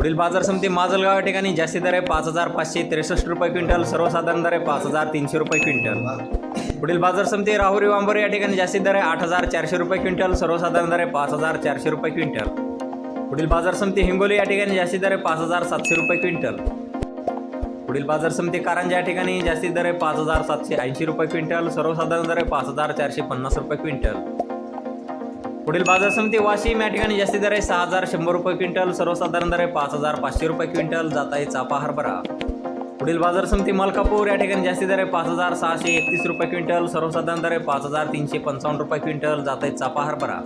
पुढील बाजार समिती माजलगाव या ठिकाणी. जास्ती दर आहे पाच हजार पाचशे त्रेसष्ट रुपये क्विंटल. सर्वसाधारण दर आहे पाच हजार तीनशे रुपये क्विंटल. पुढील बाजार समिती राहुरी वांबर या ठिकाणी जास्ती दर आहे आठ हजार चारशे रुपये क्विंटल. सर्वसाधारण दर आहे पाच हजार चारशे रुपये क्विंटल. पुढील बाजार समिती हिंगोली या ठिकाणी जास्ती दर आहे पाच हजार सातशे रुपये क्विंटल. पुढील बाजार समिती कारंजा या ठिकाणी जास्ती दर आहे पाच हजार सातशे ऐंशी रुपये क्विंटल. सर्वसाधारण दर आहे पाच हजार चारशे पन्नास रुपये क्विंटल. पुढील बाजार समिती वाशिम या ठिकाणी जास्तीत दर आहे. सहा हजार शंभर रुपये क्विंटल सर्वसाधारण दर आहे पाच हजार पाचशे रुपये क्विंटल जात आहे चापा हरभरा. पुढील बाजार समिती मलकापूर या ठिकाणी जास्तीत दर आहे पाच हजार सहाशे एकतीस रुपये क्विंटल सर्वसाधारण दर आहे पाच हजार तीनशे पंचावन्न रुपये क्विंटल जात आहे चापा हरभरा.